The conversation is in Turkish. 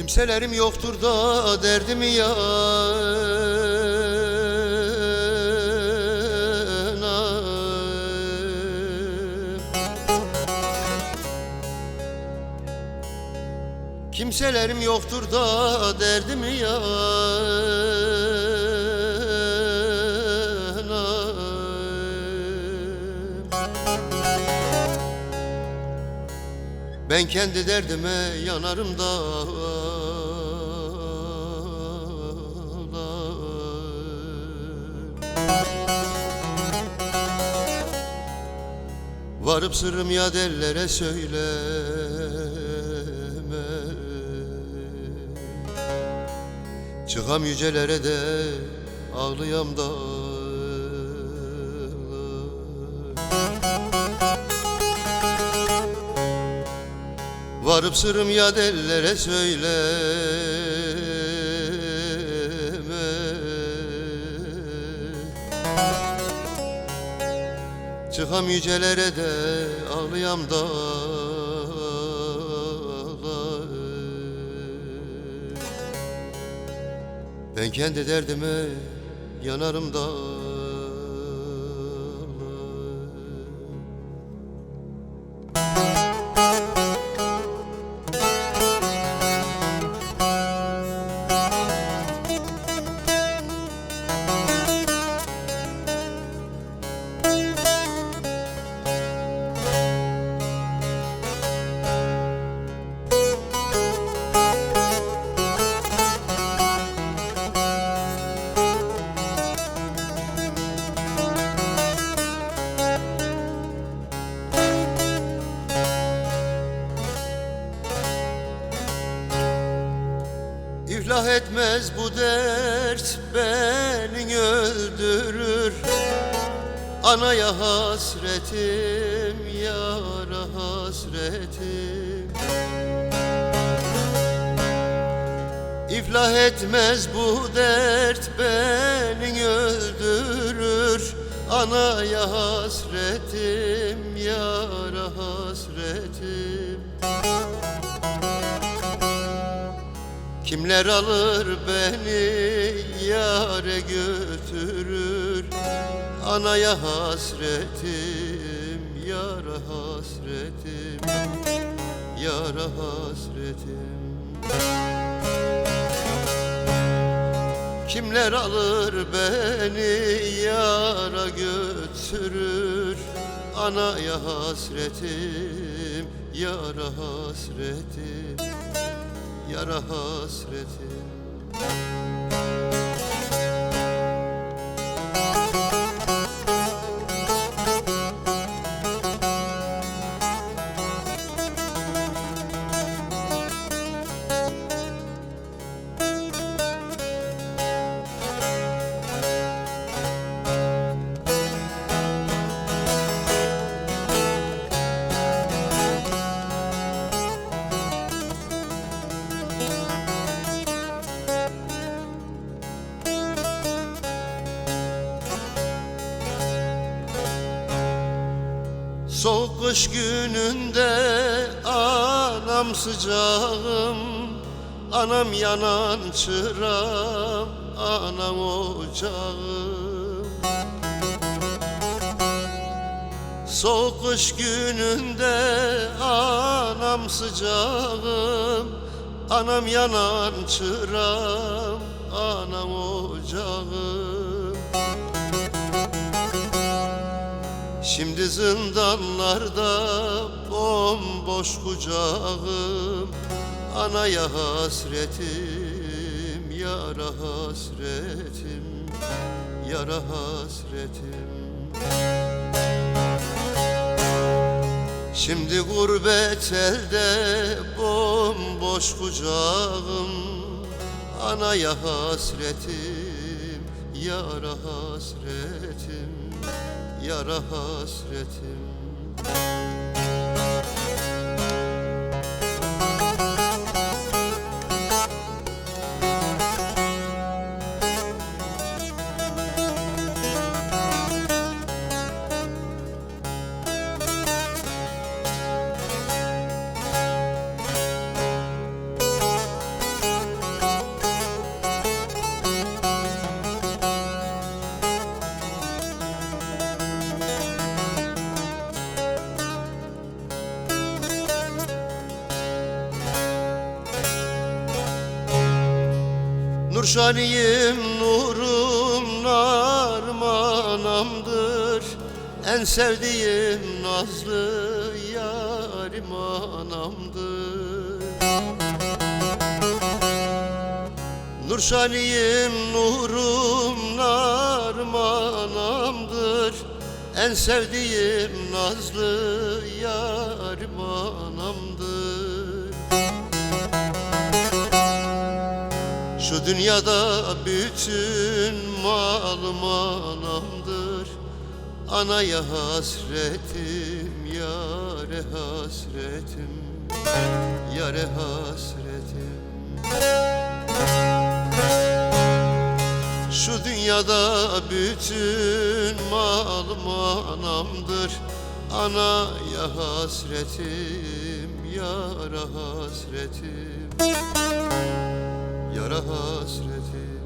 Kimselerim yoktur da derdimi yanarım Kimselerim yoktur da derdimi yanarım Ben kendi derdime yanarım da Varıp sırrım ya dellere söyleme. Çıkam yücelere de ağlayam da. Varıp sırrım ya dellere söyleme Çıkam yücelere de ağlayam da Ben kendi derdime yanarım da İflah etmez bu dert beni öldürür. Anaya hasretim, yara hasretim. İflah etmez bu dert beni öldürür. Anaya hasretim, yara hasretim Kimler alır beni yare götürür? Anaya hasretim, yara hasretim Yara hasretim. Kimler alır beni yara götürür? Anaya hasretim, yara hasretim Yara hasretim kış gününde anam sıcağım Anam yanan çırağım, anam ocağım. Soğuk kış gününde anam sıcağım Anam yanan çırağım, anam ocağım Şimdi zindanlarda bomboş kucağım. Anaya hasretim, yara hasretim Yara hasretim. Şimdi gurbet elde bomboş kucağım. Anaya hasretim, yara hasretim Yara hasretim Nurşaniyim nurum narmanamdır En sevdiğim nazlı yarim anamdır Nurşaniyim nurum narmanamdır En sevdiğim nazlı yarim Şu dünyada bütün malım anamdır. Anaya hasretim, yare hasretim Yare hasretim. Şu dünyada bütün malım anamdır. Anaya hasretim, yara hasretim yara hasreti.